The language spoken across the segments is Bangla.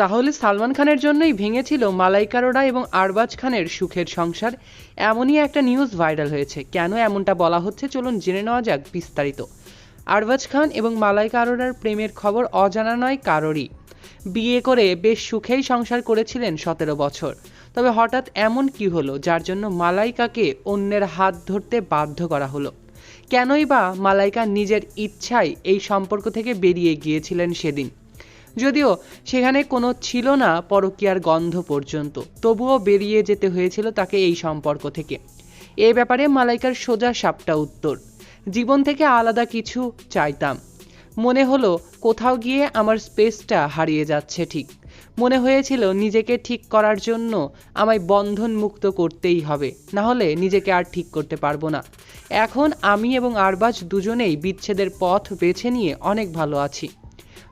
তাহলে সালমান খানের জন্যই ভেঙেছিল মালাইকা আরোরা এবং আরবাজ খানের সুখের সংসার। এমনই একটা নিউজ ভাইরাল হয়েছে। কেন এমনটা বলা হচ্ছে চলুন জেনে নেওয়া যাক বিস্তারিত। আরবাজ খান এবং মালাইকা আরোরার প্রেমের খবর অজানা নয় কারোরই। বিয়ে করে বেশ সুখেই সংসার করেছিলেন সতেরো বছর। তবে হঠাৎ এমন কি হলো যার জন্য মালাইকাকে অন্যের হাত ধরতে বাধ্য করা হলো? কেনই বা মালাইকা নিজের ইচ্ছায় এই সম্পর্ক থেকে বেরিয়ে গিয়েছিলেন সেদিন? যদিও সেখানে কোনো ছিল না পরকীয়ার গন্ধ পর্যন্ত, তবুও বেরিয়ে যেতে হয়েছিল তাকে এই সম্পর্ক থেকে। এ ব্যাপারে মালাইকার সোজা সাপটা উত্তর, জীবন থেকে আলাদা কিছু চাইতাম। মনে হলো কোথাও গিয়ে আমার স্পেসটা হারিয়ে যাচ্ছে ঠিক। মনে হয়েছিল নিজেকে ঠিক করার জন্য আমায় বন্ধন মুক্ত করতেই হবে, না হলে নিজেকে আর ঠিক করতে পারব না। এখন আমি এবং আরবাজ দুজনেই বিচ্ছেদের পথ বেছে নিয়ে অনেক ভালো আছি।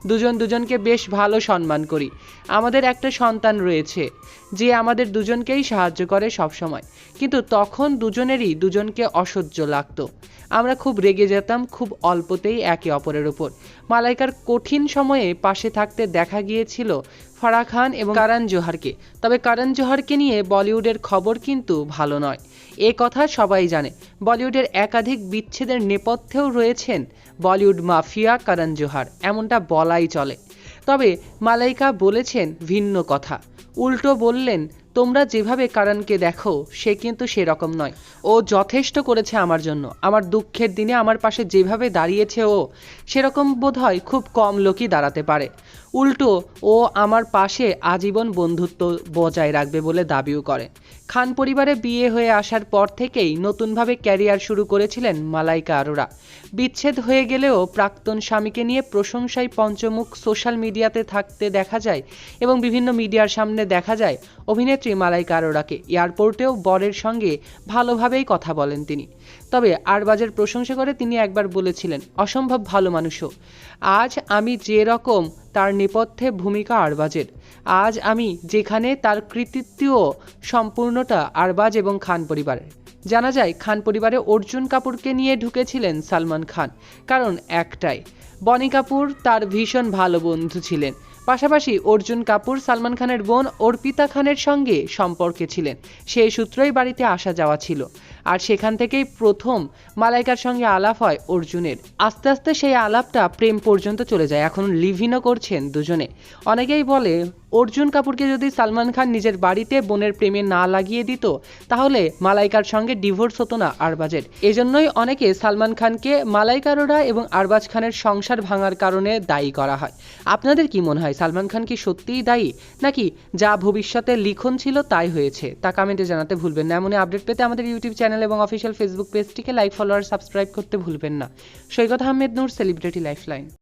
দুজন দুজনকে বেশ ভালো সম্মান করি। আমাদের একটা সন্তান রয়েছে, যে আমাদের দুজনকেই সাহায্য করে সবসময়। কিন্তু তখন দুজনেরই দুজনকে অসহ্য লাগতো। আমরা খুব রেগে যেতাম, খুব অল্পতেই একে অপরের উপর। মালাইকার কঠিন সময়ে পাশে থাকতে দেখা গিয়েছিল ফারা খান এবং কারণ জোহারকে। তবে কারণ জোহারকে নিয়ে বলিউডের খবর কিন্তু ভালো নয়। এ কথা সবাই জানে। বলিউডের একাধিক বিচ্ছেদের নেপথ্যেও রয়েছেন বলিউড মাফিয়া করণ জোহার। এমনটা বলাই চলে। তবে মালাইকা বলেছেন ভিন্ন কথা। উল্টো বললেন তোমরা যেভাবে কারণকে দেখো, সে কিন্তু সেরকম নয়। ও যথেষ্ট করেছে আমার জন্য। আমার দুঃখের দিনে আমার পাশে যেভাবে দাঁড়িয়েছে ও, সেরকম বোধ হয় খুব কম লোকই দাঁড়াতে পারে। উল্টো, ও আমার পাশে আজীবন বন্ধুত্ব বজায় রাখবে বলে দাবিও করে। খান পরিবারে বিয়ে হয়ে আসার পর থেকেই নতুনভাবে ক্যারিয়ার শুরু করেছিলেন মালাইকা আরোরা। বিচ্ছেদ হয়ে গেলেও প্রাক্তন স্বামীকে নিয়ে প্রশংসায় পঞ্চমুখ সোশ্যাল মিডিয়াতে থাকতে দেখা যায় এবং বিভিন্ন মিডিয়ার সামনে দেখা যায় অভিনেত্রী মালাইকা আরোরাকে। এয়ারপোর্টেও বরের সঙ্গে ভালোভাবেই কথা বলেন তিনি। তবে আরবাজের প্রশংসা করে তিনি একবার বলেছিলেন, অসম্ভব ভালো মানুষও। আজ আমি যে রকম তার নেপথ্যে ভূমিকা আরবাজের। আজ আমি যেখানে তার কৃতিত্বও সম্পূর্ণটা আরবাজ এবং খান পরিবারের। জানা যায়, খান পরিবারে অর্জুন কাপুরকে নিয়ে ঢুকেছিলেন সালমান খান, কারণ একটাই, বনি কাপুর তার ভীষণ ভালো বন্ধু ছিলেন। পাশাপাশি অর্জুন কাপুর সালমান খানের বোন অর্পিতা খানের সঙ্গে সম্পর্কে ছিলেন। সেই সূত্রেই বাড়িতে আসা যাওয়া ছিল। আর সেখান থেকেই প্রথম মালাইকার সঙ্গে আলাপ হয় অর্জুনের। আস্তে আস্তে সেই আলাপটা প্রেম পর্যন্ত চলে যায়। এখন লিভিনও করছেন দুজনে। অনেকেই বলে, অর্জুন কাপুরকে যদি সালমান খান নিজের বাড়িতে বোনের প্রেমে না লাগিয়ে দিত, তাহলে মালাইকার সঙ্গে ডিভোর্স হতো না আরবাজের এজন্যই অনেকে সালমান খানকে মালাইকারোরা এবং আরবাজ খানের সংসার ভাঙার কারণে দায়ী করা হয়। আপনাদের কি মনে হয়, সালমান খান কি সত্যিই দায়ী? নাকি যা ভবিষ্যতে লিখন ছিল তাই হয়েছে? তা কমেন্টে জানাতে ভুলবেন না। এমনই আপডেট পেতে আমাদের ইউটিউব চ্যানেল এবং অফিসিয়াল ফেসবুক পেজটিকে লাইক, ফলোয়ার, সাবস্ক্রাইব করতে ভুলবেন না। Saikat Ahmed Noor, celebrity lifeline.